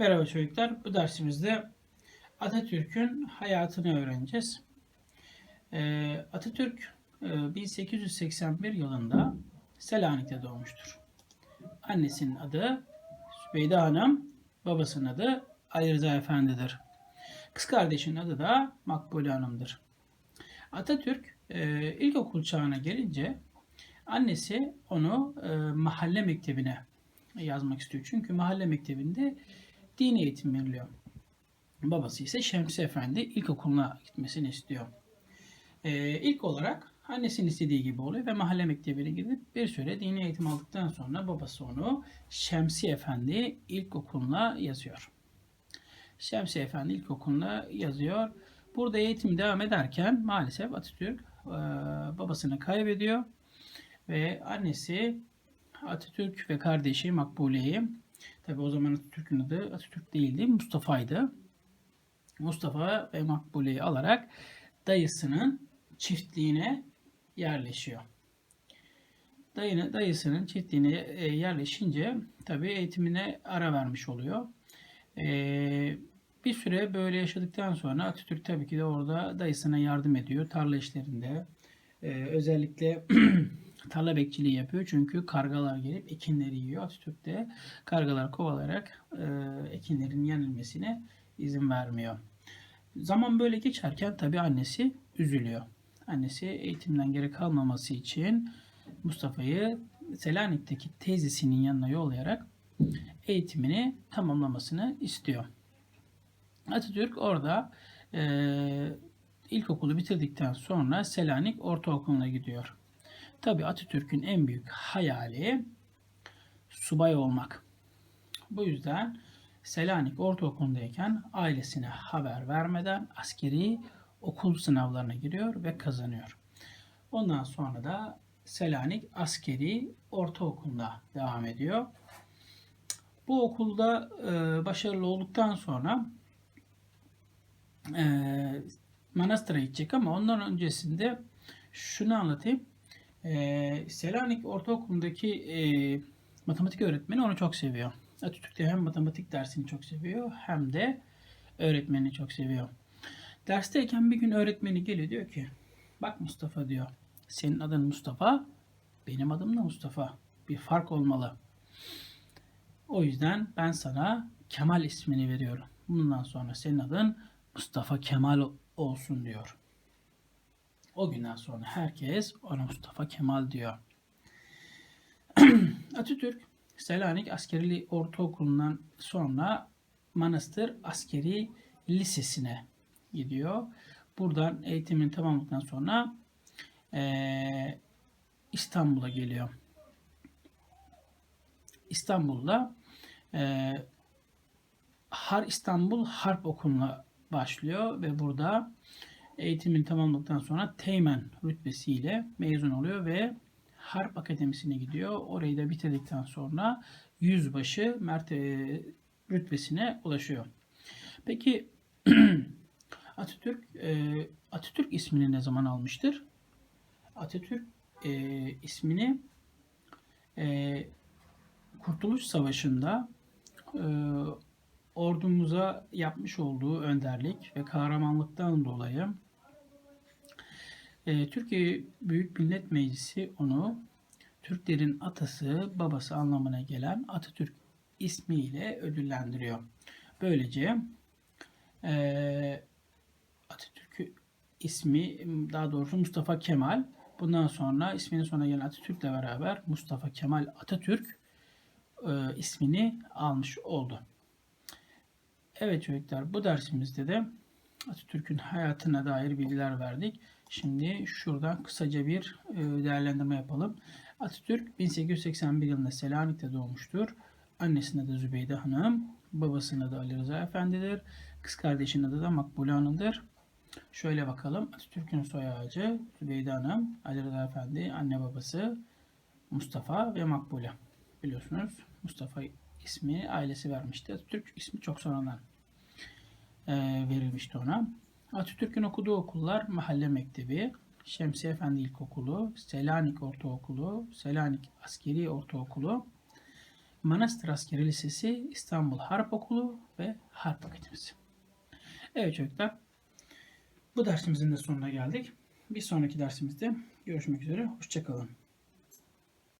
Merhaba çocuklar. Bu dersimizde Atatürk'ün hayatını öğreneceğiz. Ee, Atatürk e, 1881 yılında Selanik'te doğmuştur. Annesinin adı Sübeyde Hanım, babasının adı Ali Rıza Efendi'dir. Kız kardeşinin adı da Makbule Hanım'dır. Atatürk e, ilkokul çağına gelince annesi onu e, mahalle mektebine yazmak istiyor. Çünkü mahalle mektebinde dini eğitim veriliyor. Babası ise Şemsi Efendi ilkokuluna gitmesini istiyor. Ee, ilk olarak annesinin istediği gibi oluyor ve mahalle mektebine gidip bir süre dini eğitim aldıktan sonra babası onu Şemsi Efendi ilkokuluna yazıyor. Şemsi Efendi ilkokuluna yazıyor. Burada eğitim devam ederken maalesef Atatürk e, babasını kaybediyor ve annesi Atatürk ve kardeşi Makbule'yi Tabi o zaman Atatürk'ün adı Atatürk değildi, Mustafa'ydı. Mustafa ve Makbule'yi alarak dayısının çiftliğine yerleşiyor. Dayını, dayısının çiftliğine e, yerleşince tabi eğitimine ara vermiş oluyor. Ee, bir süre böyle yaşadıktan sonra Atatürk tabii ki de orada dayısına yardım ediyor tarla işlerinde. Ee, özellikle tarla bekçiliği yapıyor. Çünkü kargalar gelip ekinleri yiyor. Atatürk de kargalar kovalayarak e, ekinlerin yenilmesine izin vermiyor. Zaman böyle geçerken tabi annesi üzülüyor. Annesi eğitimden geri kalmaması için Mustafa'yı Selanik'teki teyzesinin yanına yollayarak eğitimini tamamlamasını istiyor. Atatürk orada e, ilkokulu bitirdikten sonra Selanik Ortaokulu'na gidiyor. Tabi Atatürk'ün en büyük hayali subay olmak. Bu yüzden Selanik Ortaokulu'ndayken ailesine haber vermeden askeri okul sınavlarına giriyor ve kazanıyor. Ondan sonra da Selanik Askeri Ortaokulu'nda devam ediyor. Bu okulda e, başarılı olduktan sonra e, Manastır'a gidecek ama ondan öncesinde şunu anlatayım. Ee, Selanik Ortaokulu'ndaki e, matematik öğretmeni onu çok seviyor. Atatürk'te hem matematik dersini çok seviyor hem de öğretmenini çok seviyor. Dersteyken bir gün öğretmeni geliyor diyor ki bak Mustafa diyor senin adın Mustafa benim adım da Mustafa. Bir fark olmalı. O yüzden ben sana Kemal ismini veriyorum. Bundan sonra senin adın Mustafa Kemal olsun diyor. O günden sonra herkes ona Mustafa Kemal diyor. Atatürk Selanik Askeri Ortaokulu'ndan sonra Manastır Askeri Lisesi'ne gidiyor. Buradan eğitimini tamamladıktan sonra ee, İstanbul'a geliyor. İstanbul'da e, Har İstanbul Harp Okulu'na başlıyor ve burada eğitimini tamamladıktan sonra Teğmen rütbesiyle mezun oluyor ve Harp Akademisi'ne gidiyor. Orayı da bitirdikten sonra yüzbaşı merte rütbesine ulaşıyor. Peki Atatürk e, Atatürk ismini ne zaman almıştır? Atatürk e, ismini e, Kurtuluş Savaşı'nda e, ordumuza yapmış olduğu önderlik ve kahramanlıktan dolayı e, Türkiye Büyük Millet Meclisi onu Türklerin atası, babası anlamına gelen Atatürk ismiyle ödüllendiriyor. Böylece e, Atatürk ismi daha doğrusu Mustafa Kemal bundan sonra isminin sonuna gelen Atatürk'le beraber Mustafa Kemal Atatürk e, ismini almış oldu. Evet çocuklar bu dersimizde de Atatürk'ün hayatına dair bilgiler verdik. Şimdi şuradan kısaca bir e, değerlendirme yapalım. Atatürk 1881 yılında Selanik'te doğmuştur. Annesinin adı Zübeyde Hanım, babasının adı Ali Rıza Efendi'dir. Kız kardeşinin adı da Makbule Hanım'dır. Şöyle bakalım. Atatürk'ün soy ağacı Zübeyde Hanım, Ali Rıza Efendi, anne babası Mustafa ve Makbule. Biliyorsunuz Mustafa ismi ailesi vermişti. Atatürk ismi çok sonradan e, verilmişti ona. Atatürk'ün okuduğu okullar Mahalle Mektebi, Şemsi Efendi İlkokulu, Selanik Ortaokulu, Selanik Askeri Ortaokulu, Manastır Askeri Lisesi, İstanbul Harp Okulu ve Harp Akademisi. Evet çocuklar, bu dersimizin de sonuna geldik. Bir sonraki dersimizde görüşmek üzere. Hoşçakalın.